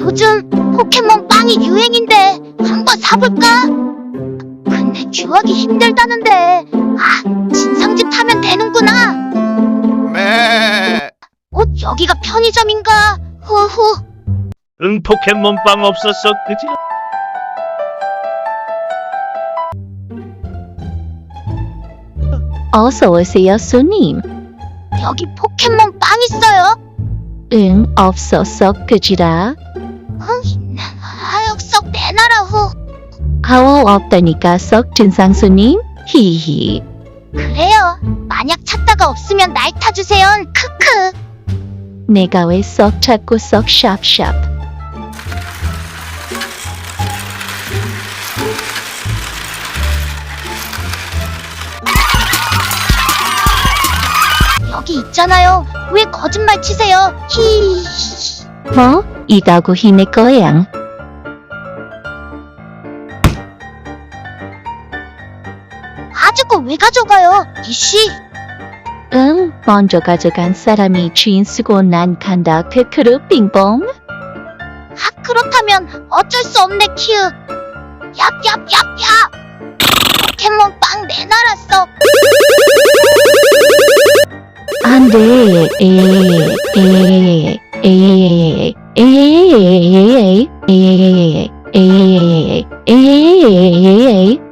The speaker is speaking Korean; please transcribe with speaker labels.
Speaker 1: 요즘 포켓몬 빵이 유행인데 한번 사볼까? 근데 구하기 힘들다는데 아 진상집 타면 되는구나
Speaker 2: 매.
Speaker 1: 어 여기가 편의점인가? 후후
Speaker 3: 응 포켓몬 빵 없었어 그지?
Speaker 4: 어서 오세요, 손님.
Speaker 1: 여기 포켓몬 빵 있어요?
Speaker 4: 응, 없었어, 그지라. 하워 없다니까 썩 진상 손님? 히히.
Speaker 1: 그래요 만약 찾다가 없으면 날 타주세요 크크
Speaker 4: 내가 왜 썩 찾고 썩 샵샵.
Speaker 1: 여기 있잖아요 왜 거짓말 치세요 히
Speaker 4: 뭐? 이 가구 힘내 거양.
Speaker 1: 아저거 왜 가져가요 이씨
Speaker 4: 응, 먼저 가져간 사람이 주인 쓰고 난 간다. 크크루 빙봉.
Speaker 1: 아 그렇다면 어쩔 수 없네 큐 얍얍얍얍 포켓몬 빵 내놔라
Speaker 4: 썩안 돼. 에, 에, 에, 에, 에, 에, 에, 에, 에, 에, 에,